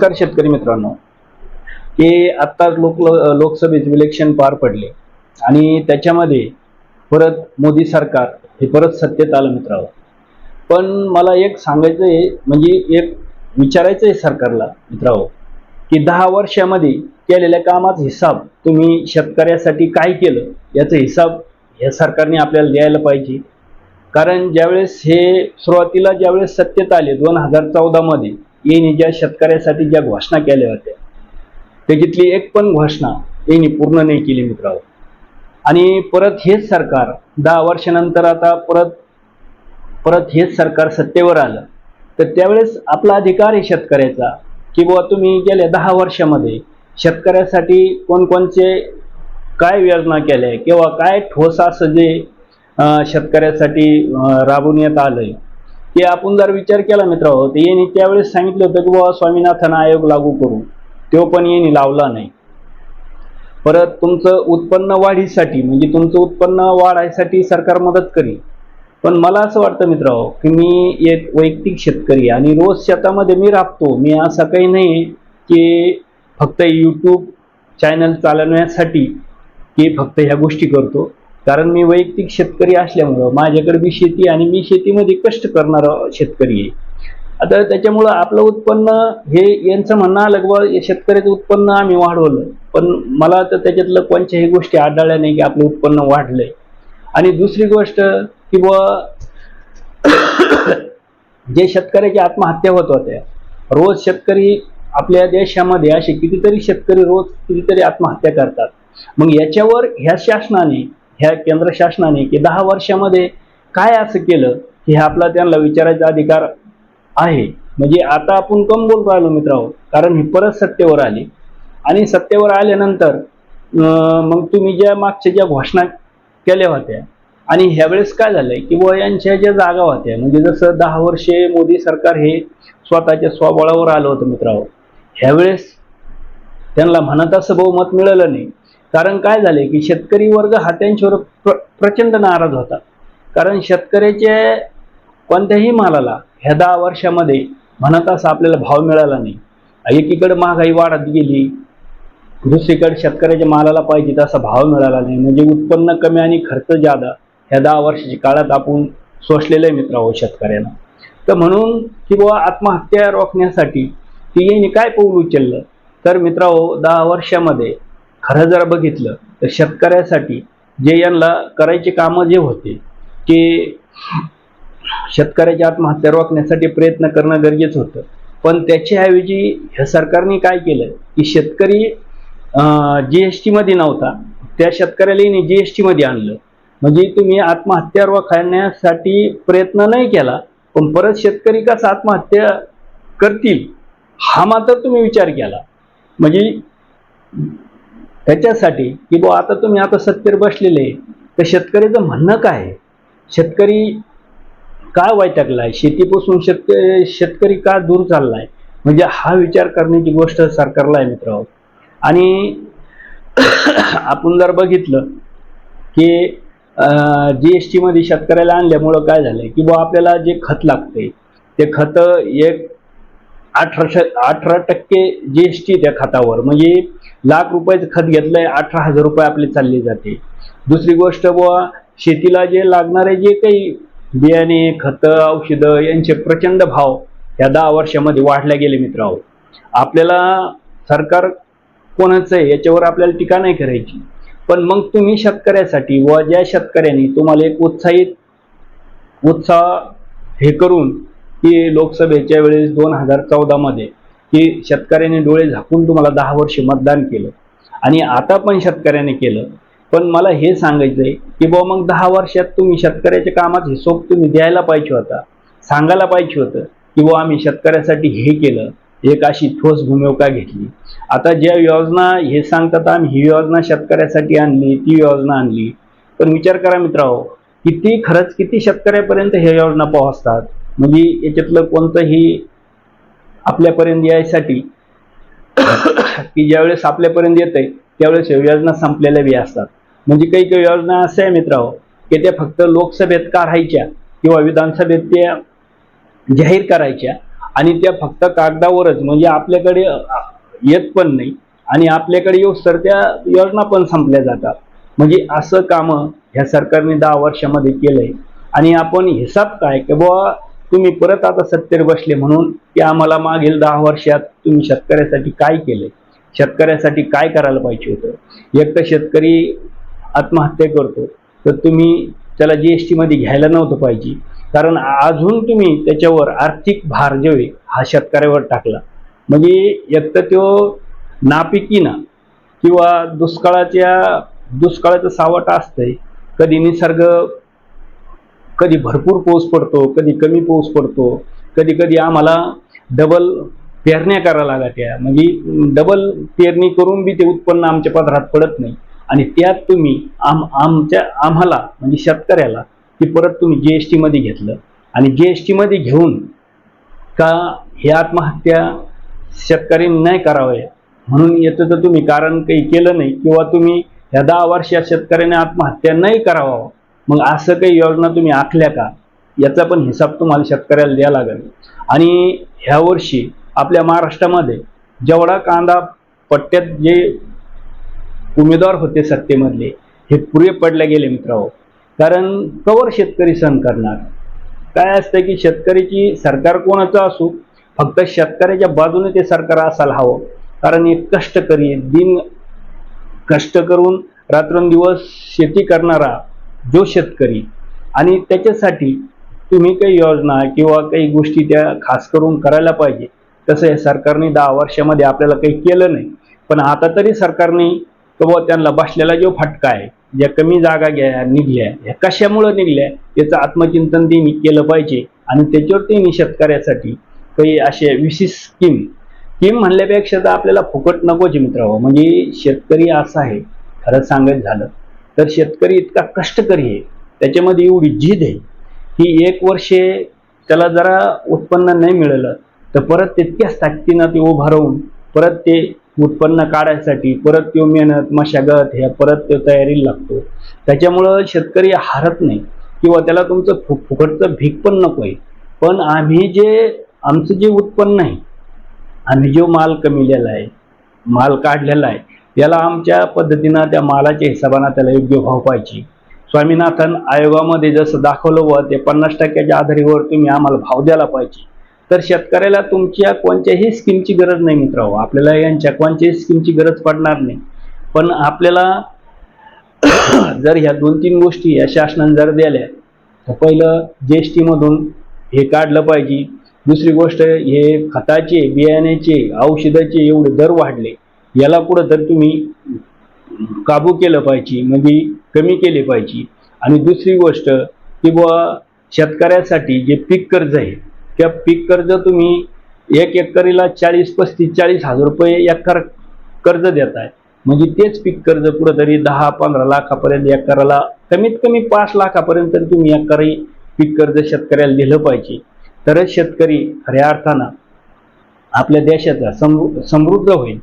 नमस्कार शेतकरी मित्रांनो. की आत्ताच लोक लोकसभेचे इलेक्शन पार पडले. आणि त्याच्यामध्ये परत मोदी सरकार हे परत सत्तेत आलं मित्रांनो. पण मला एक सांगायचं आहे म्हणजे एक विचारायचं आहे सरकारला मित्रांनो की दहा वर्षामध्ये केलेल्या कामाचा हिसाब तुम्ही शेतकऱ्यासाठी काय केलं? याचा हिसाब या सरकारने आपल्याला द्यायला पाहिजे. कारण ज्यावेळेस हे सुरुवातीला ज्यावेळेस सत्तेत आले दोन हजार चौदामध्ये यांनी ज्या शेतकऱ्यासाठी ज्या घोषणा केल्या होत्या. त्याच्यातली एक पण घोषणा यांनी पूर्ण नाही केली मित्रांनो. आणि परत हेच सरकार दहा वर्षानंतर आता परत परत हेच सरकार सत्तेवर आलं. तर त्यावेळेस आपला अधिकार आहे शेतकऱ्याचा की बुवा तुम्ही गेल्या दहा वर्षामध्ये शेतकऱ्यासाठी कोणकोणचे काय योजना केल्या किंवा काय ठोस असं जे शेतकऱ्यासाठी राबवण्यात आलं आहे की आपण जर विचार केला मित्रांनो तर यांनी त्यावेळेस सांगितलं होतं की बाबा स्वामीनाथन आयोग लागू करू. तो पण यांनी लावला नाही. परत तुमचं उत्पन्न वाढीसाठी म्हणजे तुमचं उत्पन्न वाढायसाठी सरकार मदत करी पण मला असं वाटतं मित्रांनो की मी एक वैयक्तिक शेतकरी आणि रोज शेतामध्ये मी राबतो. मी असं काही नाही की फक्त यूट्यूब चॅनल चालवण्यासाठी की फक्त ह्या गोष्टी करतो. कारण मी वैयक्तिक शेतकरी असल्यामुळं माझ्याकडे बी शेती आणि मी शेतीमध्ये कष्ट करणारा शेतकरी आहे. आता त्याच्यामुळं आपलं उत्पन्न हे यांचं म्हणणं आलं की शेतकऱ्याचं उत्पन्न आम्ही वाढवलं. पण मला तर त्याच्यातलं कोणत्याही गोष्टी आढळल्या नाही की आपलं उत्पन्न वाढलंय. आणि दुसरी गोष्ट की बुवा जे शेतकऱ्याची आत्महत्या होत होत्या रोज शेतकरी आपल्या देशामध्ये असे कितीतरी शेतकरी रोज कितीतरी आत्महत्या करतात. मग याच्यावर ह्या शासनाने ह्या केंद्र शासनाने की दहा वर्षामध्ये काय असं केलं की हे आपला त्यांना विचारायचा अधिकार आहे? म्हणजे आता आपण कम बोल राहिलो मित्रांनो? कारण ही परत सत्तेवर आली. आणि सत्तेवर आल्यानंतर मग तुम्ही ज्या मागच्या ज्या घोषणा केल्या होत्या आणि ह्यावेळेस काय झालंय की व यांच्या ज्या जागा होत्या म्हणजे जसं दहा वर्षे मोदी सरकार हे स्वतःच्या स्वबळावर आलं होतं मित्रांनो ह्यावेळेस त्यांना म्हणत असं बहुमत मिळालं नाही. कारण काय झाले की शेतकरी वर्ग हा त्यांच्यावर प्र प्रचंड नाराज होता. कारण शेतकऱ्याचे कोणत्याही मालाला ह्या दहा वर्षामध्ये म्हणत असं आपल्याला भाव मिळाला नाही. एकीकडे महागाई वाढत गेली दुसरीकडे शेतकऱ्याच्या मालाला पाहिजे तसा भाव मिळाला नाही. म्हणजे उत्पन्न कमी आणि खर्च जादा ह्या दहा वर्षाच्या काळात आपण सोसलेले मित्र आहोत शेतकऱ्यांना. तर म्हणून की बाबा आत्महत्या रोखण्यासाठी ती यांनी काय पाऊल उचललं? तर मित्रांनो दहा वर्षामध्ये खरं जर बघितलं तर शेतकऱ्यासाठी जे यांना करायचे कामं जे होते की शेतकऱ्याची आत्महत्या रोखण्यासाठी प्रयत्न करणं गरजेचं होतं. पण त्याच्याऐवजी ह्या सरकारने काय केलं की शेतकरी जी एस टीमध्ये नव्हता त्या शेतकऱ्याला जी एस टीमध्ये आणलं. म्हणजे तुम्ही आत्महत्या रोखण्यासाठी प्रयत्न नाही केला पण परत शेतकरी कसा आत्महत्या करतील हा मात्र तुम्ही विचार केला. म्हणजे त्याच्यासाठी की बुवा आता तुम्ही आता सत्तेवर बसलेले तर शेतकऱ्याचं म्हणणं काय आहे? शेतकरी का वैतागलाय? शेतीपासून शेतकरी शेतकरी का दूर चाललाय? म्हणजे हा विचार करण्याची गोष्ट सरकारला आहे मित्र आणि आपण जर बघितलं की जी एस टीमध्ये शेतकऱ्याला आणल्यामुळं काय झालंय? की बुवा आपल्याला जे खत लागते ते खत एक अठराशे अठरा टक्के जी एस टी त्या खतावर. म्हणजे लाख रुपयाचं खत घेतलंय अठरा हजार रुपये आपले चालले जाते. दुसरी गोष्ट बुवा शेतीला जे लागणारे जे काही बियाणे खतं औषधं यांचे प्रचंड भाव या दहा वर्षामध्ये वाढल्या गेले मित्र आपल्याला सरकार कोणाचं आहे याच्यावर आपल्याला टीका नाही करायची. पण मग तुम्ही शेतकऱ्यासाठी व ज्या शेतकऱ्यांनी तुम्हाला एक उत्साहित उत्साह हे करून की लोकसभेच्या वेळेस दोन हजार चौदामध्ये की शेतकऱ्यांनी डोळे झाकून तुम्हाला दहा वर्ष मतदान केलं. आणि आता पण शेतकऱ्याने केलं. पण मला हे सांगायचं आहे की बुवा मग दहा वर्षात तुम्ही शेतकऱ्याच्या कामात हिशोब तुम्ही द्यायला पाहिजे होता. सांगायला पाहिजे होतं की बुवा आम्ही शेतकऱ्यासाठी हे केलं. एक अशी ठोस भूमिका घेतली. आता ज्या योजना हे सांगतात आम्ही ही योजना शेतकऱ्यासाठी आणली ती योजना आणली. पण विचार करा मित्रांनो किती खरंच किती शेतकऱ्यापर्यंत ह्या योजना पोहोचतात? म्हणजे याच्यातलं कोणतंही आपल्यापर्यंत यायसाठी की ज्यावेळेस आपल्यापर्यंत येते त्यावेळेस योजना संपलेल्या बी असतात. म्हणजे काही काही योजना असं आहे मित्रांनो की त्या फक्त लोकसभेत काढायच्या किंवा विधानसभेत त्या जाहीर करायच्या आणि त्या फक्त कागदावरच म्हणजे आपल्याकडे येत पण नाही आणि आपल्याकडे येऊ तर त्या योजना पण संपल्या जातात. म्हणजे असं कामं ह्या सरकारने दहा वर्षामध्ये केलंय आणि आपण हिसाब काय की बुवा तुम्ही परत आता सत्तेवर बसले म्हणून की आम्हाला मागील दहा वर्षात तुम्ही शेतकऱ्यासाठी काय केले? शेतकऱ्यासाठी काय करायला पाहिजे होतं? एक तर शेतकरी आत्महत्या करतो तर तुम्ही त्याला जी एस टीमध्ये घ्यायला नव्हतं पाहिजे. कारण अजून तुम्ही त्याच्यावर आर्थिक भार जे आहे हा शेतकऱ्यावर टाकला. म्हणजे एक तर तो नापिकीना किंवा दुष्काळाच्या दुष्काळाचं सावट असतंय कधी निसर्ग कधी भरपूर पाऊस पडतो कधी कमी पाऊस पडतो कधी कधी आम्हाला डबल पेरण्या करायला लागत्या म्हणजे डबल पेरणी करून बी ते उत्पन्न आमच्या पदरात पडत नाही. आणि त्यात तुम्ही आम आमच्या आम्हाला म्हणजे शेतकऱ्याला ती परत तुम्ही जी एस टीमध्ये घेतलं. आणि जी एस टीमध्ये घेऊन का हे आत्महत्या शेतकऱ्यांनी नाही करावं? म्हणून येतं तर तुम्ही कारण काही केलं नाही. किंवा तुम्ही ह्या दहा वर्षात शेतकऱ्याने आत्महत्या नाही करावा. मग असं काही योजना तुम्ही आखल्या का? याचा पण हिसाब तुम्हाला शेतकऱ्याला द्यावा लागेल. आणि ह्या वर्षी आपल्या महाराष्ट्रामध्ये जेवढा कांदा पट्ट्यात जे उमेदवार होते सत्तेमधले हे पुरे पडले गेले मित्रांनो. कारण कवर शेतकरी सहन करणार? काय असतं की शेतकरीची सरकार कोणाचं असू फक्त शेतकऱ्याच्या बाजूने ते सरकार असायला हवं. कारण एक कष्टकरी दिन कष्ट करून रात्रंदिवस शेती करणारा जो शेतकरी. आणि त्याच्यासाठी तुम्ही काही योजना किंवा काही गोष्टी त्या खास करून करायला पाहिजे. तसं हे सरकारने दहा वर्षामध्ये आपल्याला काही केलं नाही. पण आता तरी सरकारने किंवा त्यांना बसलेला जो फटका आहे ज्या कमी जागा घ्या निघल्या ह्या कशामुळं निघल्या याचं आत्मचिंतन त्यांनी केलं पाहिजे. आणि त्याच्यावर त्यांनी शेतकऱ्यासाठी काही असे विशेष स्कीम स्कीम म्हणल्यापेक्षा तर आपल्याला फुकट नकोच मित्र म्हणजे शेतकरी असा आहे खरंच सांगायचं झालं. तर शेतकरी इतका कष्टकरी आहे त्याच्यामध्ये एवढी जिद आहे. की एक वर्षे त्याला जरा उत्पन्न नाही मिळालं तर परत तितक्याच ताकदीनं ते उभं राहून परत ते उत्पन्न काढायसाठी परत तो मेहनत मशागत ह्या परत तो तयारीला लागतो. त्याच्यामुळं शेतकरी हारत नाही. किंवा त्याला तुमचं फु फुकटचं भीक पण नको आहे. पण आम्ही जे आमचं जे उत्पन्न आहे आम्ही जो माल कमिलेला आहे माल काढलेला आहे त्याला आमच्या पद्धतीनं त्या मालाच्या हिशोबानं त्याला योग्य भाव पाहिजे. स्वामीनाथन आयोगामध्ये जसं दाखवलं व ते पन्नास टक्क्याच्या आधारीवर तुम्ही आम्हाला भाव द्यायला पाहिजे. तर शेतकऱ्याला तुमच्या कोणत्याही स्कीमची गरज नाही मित्र आपल्याला यांच्या कोणत्याही स्कीमची गरज पडणार नाही. पण आपल्याला जर ह्या दोन तीन गोष्टी या शासनाने जर द्याल्या तर पहिलं जी एस टीमधून हे काढलं पाहिजे. दुसरी गोष्ट हे खताचे बियाण्याचे औषधाचे एवढे दर वाढले. याला पुढं तर तुम्ही काबू केलं पाहिजे म्हणजे कमी केले पाहिजे. आणि दुसरी गोष्ट की बुवा शेतकऱ्यासाठी जे पीक कर्ज आहे त्या पीक कर्ज तुम्ही एक एकरीला चाळीस पस्तीस चाळीस हजार रुपये एकर कर्ज देत आहे म्हणजे तेच पीक कर्ज कुठंतरी दहा पंधरा लाखापर्यंत एकराला कमीत कमी पाच लाखापर्यंत तरी तुम्ही एकरी पीक कर्ज शेतकऱ्याला दिलं पाहिजे. तरच शेतकरी खऱ्या अर्थानं आपल्या देशाचा समृ समृद्ध होईल.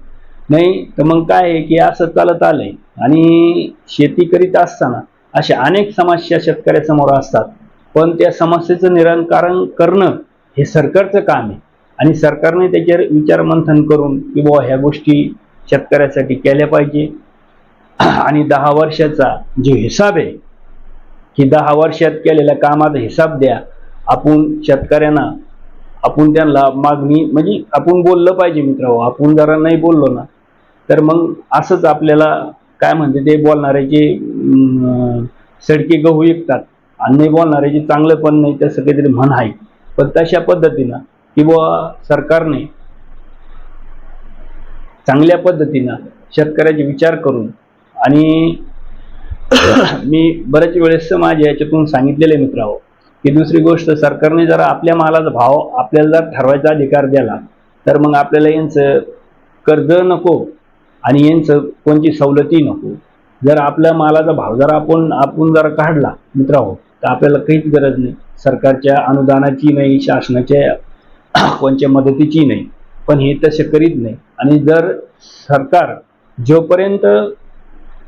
नाही तर मग काय आहे की असं चालत आलंय. आणि शेती करीत असताना अशा अनेक समस्या शेतकऱ्यासमोर असतात. पण त्या समस्येचं निराकरण करणं हे सरकारचं काम आहे. आणि सरकारने त्याच्यावर विचार मंथन करून की बुवा ह्या गोष्टी शेतकऱ्यासाठी केल्या पाहिजे. आणि दहा वर्षाचा जो हिसाब आहे की दहा वर्षात केलेल्या कामाचा हिसाब द्या. आपण शेतकऱ्यांना आपण त्यांना मागणी म्हणजे आपण बोललं पाहिजे मित्र आपण जरा नाही बोललो ना तर मग असंच आपल्याला काय म्हणते ते बोलणाऱ्याचे सडके गहू विकतात आणि नाही बोलणाऱ्याचे चांगलं पण नाही तसं काहीतरी म्हण आहे. पण तशा पद्धतीनं की बुवा सरकारने चांगल्या पद्धतीनं शेतकऱ्याचे विचार करून आणि मी बऱ्याच वेळेस माझ्या याच्यातून सांगितलेले मित्रांनो की दुसरी गोष्ट सरकारने जर आपल्या मालाचा भाव आपल्याला जर ठरवायचा अधिकार दिला तर मग आपल्याला यांचं कर्ज नको आणि यांचं कोणती सवलती नको. जर आपल्या मालाचा भाव जर आपण आपण जर काढला मित्रांनो तर आपल्याला काहीच गरज नाही. सरकारच्या अनुदानाची नाही शासनाच्या कोणत्या मदतीची नाही. पण हे तसे करीत नाही. आणि जर सरकार जोपर्यंत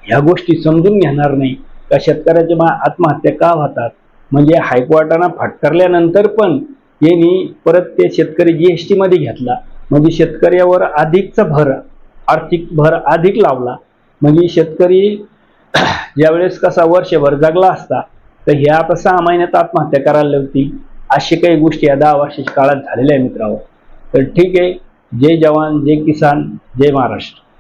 ह्या गोष्टी समजून घेणार नाही का शेतकऱ्याच्या मा आत्महत्या का होतात म्हणजे हायकोर्टानं फटकारल्यानंतर पण यांनी परत ते शेतकरी जी एस टीमध्ये घेतला. म्हणजे शेतकऱ्यावर अधिकचा भर आर्थिक भर अधिक लावला. म्हणजे शेतकरी ज्यावेळेस कसा वर्षभर जगला असता तर हे आता सहा महिन्यात आत्महत्या करायला होती. अशी काही गोष्टी या दहा वर्षाच्या काळात झालेल्या आहे मित्रांनो. तर ठीक आहे. जय जवान जय किसान जय महाराष्ट्र.